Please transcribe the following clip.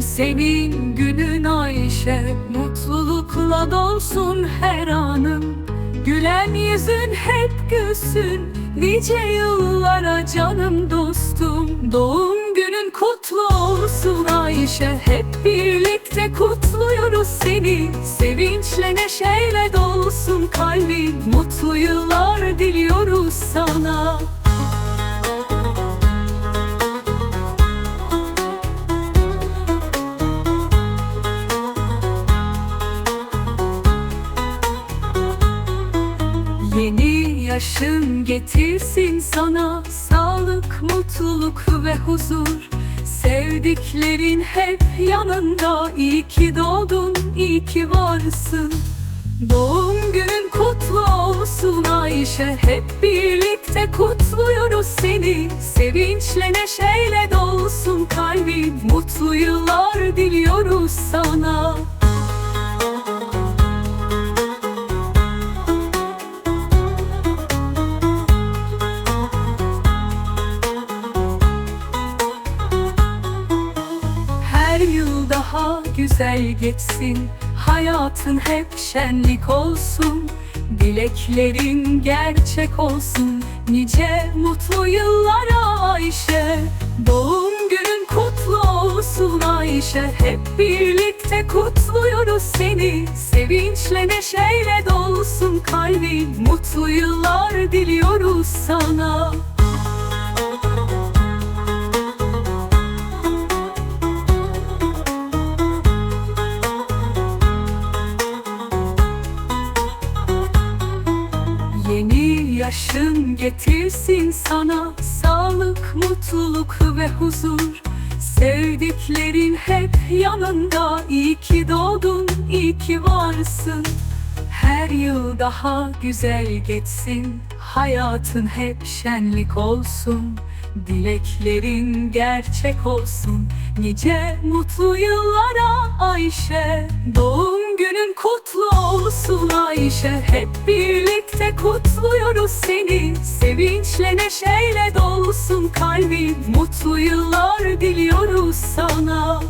Senin günün Ayşe Mutlulukla dolsun her anın. Gülen yüzün hep gülsün Nice yıllara canım dostum. Doğum günün kutlu olsun Ayşe Hep birlikte kutluyoruz seni. Sevinçle neşeyle dolsun kalbin Mutlu yıllar diliyoruz sana. Yaşın getirsin sana sağlık, mutluluk ve huzur. Sevdiklerin hep yanında iyi ki doğdun, iyi ki varsın. Doğum günün kutlu olsun Ayşe Hep birlikte kutluyoruz seni. Sevinçle neşeyle dolsun kalbim Mutlu yıllar diliyoruz sana daha güzel geçsin. Hayatın hep şenlik olsun. Dileklerin gerçek olsun. Nice mutlu yıllara Ayşe. Doğum günün kutlu olsun Ayşe. Hep birlikte kutluyoruz seni. Sevinçle neşeyle dolsun kalbin. Mutlu yıllar diliyoruz sana yaşın getirsin sana sağlık, mutluluk ve huzur. Sevdiklerin hep yanında iyi ki doğdun, iyi ki varsın. Her yıl daha güzel geçsin Hayatın hep şenlik olsun. Dileklerin gerçek olsun Nice mutlu yıllara Ayşe. Doğum günün kutlu olsun Ayşe. Hep birlikte kutluyoruz seni. Sevinçle neşeyle dolsun kalbin. Mutlu yıllar diliyoruz sana